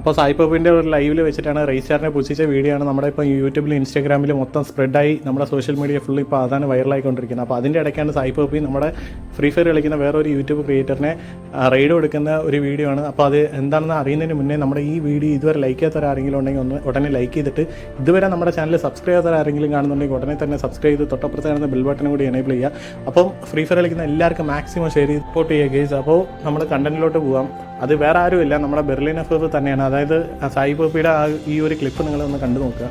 അപ്പോൾ സായിപ്പപ്പിന്റെ ഒരു ലൈവിൽ വെച്ചിട്ടാണ് റെയ്സ്റ്റാറിനെ പുച്ഛിച്ച വീഡിയോ ആണ് നമ്മുടെ ഇപ്പോൾ യൂട്യൂബിലും ഇൻസ്റ്റാഗ്രാമിലും മൊത്തം സ്പ്രെഡായി നമ്മുടെ സോഷ്യൽ മീഡിയ ഫുള്ള് ഇപ്പോൾ അതാണ് വൈറലായിക്കൊണ്ടിരിക്കുന്നത് അപ്പോൾ അതിന്റെ ഇടയ്ക്കാണ് സായിപ്പപ്പി നമ്മുടെ ഫ്രീ ഫയർ കളിക്കുന്ന വേറൊരു യൂട്യൂബ് ക്രിയേറ്ററിനെ റെയ്ഡ് കൊടുക്കുന്ന ഒരു വീഡിയോ ആണ്. അപ്പോൾ അത് എന്താണെന്ന് അറിയുന്നതിന് മുന്നേ നമ്മുടെ ഈ വീഡിയോ ഇതുവരെ ലൈക്ക് ചെയ്യാത്ത ആരെങ്കിലും ഉണ്ടെങ്കിൽ ഒന്ന് ഉടനെ ലൈക്ക് ചെയ്തിട്ട് ഇതുവരെ നമ്മുടെ ചാനൽ സബ്സ്ക്രൈബ് ചെയ്യാത്ത ആരെങ്കിലും കാണുന്നുണ്ടെങ്കിൽ ഉടനെ തന്നെ സബ്സ്ക്രൈബ് ചെയ്ത് തൊട്ടപ്പുറത്ത് കാണുന്ന ബെൽ ബട്ടനും കൂടി എനേബിൾ ചെയ്യുക. അപ്പം ഫ്രീ ഫയർ കളിക്കുന്ന എല്ലാവർക്കും മാക്സിമം ഷെയർ ചെയ്ത് സപ്പോർട്ട് ചെയ്യുക ഗേസ് അപ്പോൾ നമ്മൾ കണ്ടന്റിലോട്ട് പോകാം അത് വേറെ ആരുമില്ല നമ്മുടെ ബെർലിൻ എഫ് എഫ് തന്നെയാണ്. അതായത് സായി പോപ്പിയുടെ ആ ഈ ഒരു ക്ലിപ്പ് നിങ്ങളൊന്ന് കണ്ടു നോക്കുക.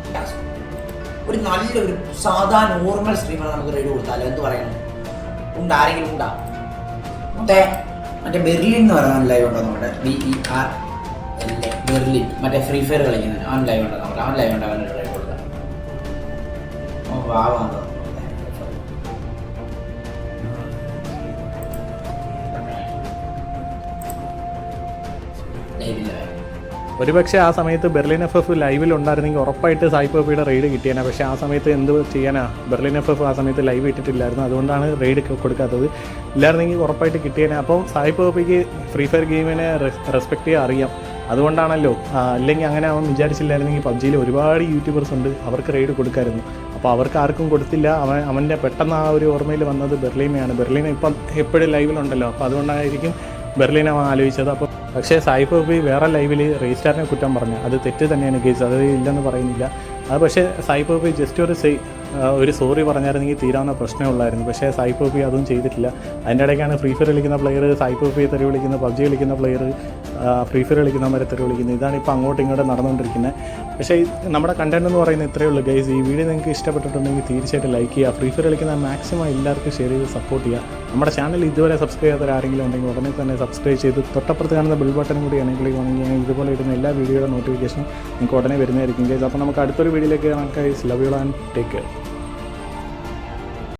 ഒരു നല്ലൊരു സാധാ നോർമൽ സ്ട്രീമർ നമുക്ക് റേഡിയോ കൊടുത്താലോ? എന്ത് പറയുന്നത് ഉണ്ട്? ആരെങ്കിലും ഉണ്ടാ? മറ്റേ മറ്റേ ബെർലിൻ എന്ന് പറയുന്ന ലൈവ് ഉണ്ടോ നമ്മുടെ? B E R L A. Berlin. മറ്റേ ഫ്രീ ഫയർ കളിക്കുന്ന അവൻ ലൈവ് ഉണ്ടോ? നമ്മുടെ അവൻ ലൈവ് ഉണ്ടോ? അവൻ റേഡിയോ കൊടുത്താൽ ഓ വാവാന്തോ ഒരുപക്ഷെ ആ സമയത്ത് ബെർലിൻ എഫ് എഫ് ലൈവിൽ ഉണ്ടായിരുന്നെങ്കിൽ ഉറപ്പായിട്ട് സായി റെയ്ഡ് കിട്ടിയേനെ. പക്ഷേ ആ സമയത്ത് എന്ത് ചെയ്യാനാ? ബെർലിൻ എഫ് എഫ് ആ സമയത്ത് ലൈവ് ഇട്ടിട്ടില്ലായിരുന്നു. അതുകൊണ്ടാണ് റെയ്ഡ് കൊടുക്കാത്തത്. ഇല്ലായിരുന്നെങ്കിൽ ഉറപ്പായിട്ട് കിട്ടിയേനെ. അപ്പോൾ സായി പോപ്പിക്ക് ഫ്രീ ഫയർ ഗെയിമിനെ റെസ്പെക്ട് ചെയ്യാൻ അറിയാം. അതുകൊണ്ടാണല്ലോ. അല്ലെങ്കിൽ അങ്ങനെ അവൻ വിചാരിച്ചില്ലായിരുന്നെങ്കിൽ പബ്ജിയിൽ ഒരുപാട് യൂട്യൂബേഴ്സ് ഉണ്ട്. അവർക്ക് റെയ്ഡ് കൊടുക്കായിരുന്നു. അപ്പോൾ അവർക്ക് ആർക്കും കൊടുത്തില്ല. അവൻ അവന്റെ പെട്ടെന്ന് ആ ഒരു ഓർമ്മയിൽ വന്നത് ബെർലിനെയാണ്. ബെർലിന ഇപ്പം എപ്പോഴും ലൈവിലുണ്ടല്ലോ. അപ്പോൾ അതുകൊണ്ടായിരിക്കും അവൻ ആലോചിച്ചത്. അപ്പോൾ പക്ഷേ സായിപ്പ് പോയി വേറെ ലൈവിൽ രജിസ്റ്ററിനെ കുറ്റം പറഞ്ഞു. അത് തെറ്റ് തന്നെയാണ് കേസ് അത് ഇല്ലെന്ന് പറയുന്നില്ല. അത് പക്ഷേ സായിപ്പ് പോയി ജസ്റ്റ് ഒരു ഒരു സോറി പറഞ്ഞായിരുന്നെങ്കിൽ തീരാവുന്ന പ്രശ്നമേ ഉള്ളായിരുന്നു. പക്ഷേ സായിപ്പ് പോയി അതും ചെയ്തിട്ടില്ല. അതിന്റെ ഇടയ്ക്കാണ് ഫ്രീ ഫയർ കളിക്കുന്ന പ്ലെയർ സായിപ്പ് പോയി തെറി വിളിക്കുന്ന പബ്ജി കളിക്കുന്ന പ്ലെയർ ഫ്രീ ഫയർ കളിക്കുന്നവരെ എത്ര വിളിക്കുന്നത്. ഇതാണ് ഇപ്പോൾ അങ്ങോട്ടും ഇങ്ങോട്ടും നടന്നുകൊണ്ടിരിക്കുന്നത്. പക്ഷേ നമ്മുടെ കണ്ടന്റ് എന്ന് പറയുന്നത് ഇത്രയേ ഉള്ളൂ ഗൈസ് ഈ വീഡിയോ നിങ്ങൾക്ക് ഇഷ്ടപ്പെട്ടിട്ടുണ്ടെങ്കിൽ തീർച്ചയായിട്ടും ലൈക്ക് ചെയ്യുക. ഫ്രീ ഫയർ കളിക്കുന്ന മാക്സിമം എല്ലാവർക്കും ഷെയർ ചെയ്ത് സപ്പോർട്ട് ചെയ്യുക. നമ്മുടെ ചാനൽ ഇതുവരെ സബ്സ്ക്രൈബ് ചെയ്യാത്ത ആരെങ്കിലും ഉണ്ടെങ്കിൽ ഉടനെ തന്നെ സബ്സ്ക്രൈബ് ചെയ്ത് തൊട്ടപ്പുറത്ത് കാണുന്ന ബിൽ ബട്ടൺ കൂടി ചെയ്യുകയാണെങ്കിൽ ഞാൻ ഇതുപോലെ ഇടുന്ന എല്ലാ വീഡിയോയുടെ നോട്ടിഫിക്കേഷൻ നിങ്ങൾക്ക് ഉടനെ വരുന്നതായിരിക്കും ഗൈസ് അപ്പോൾ നമുക്ക് അടുത്തൊരു വീഡിയോയിലേക്ക് നമുക്ക് love you and take care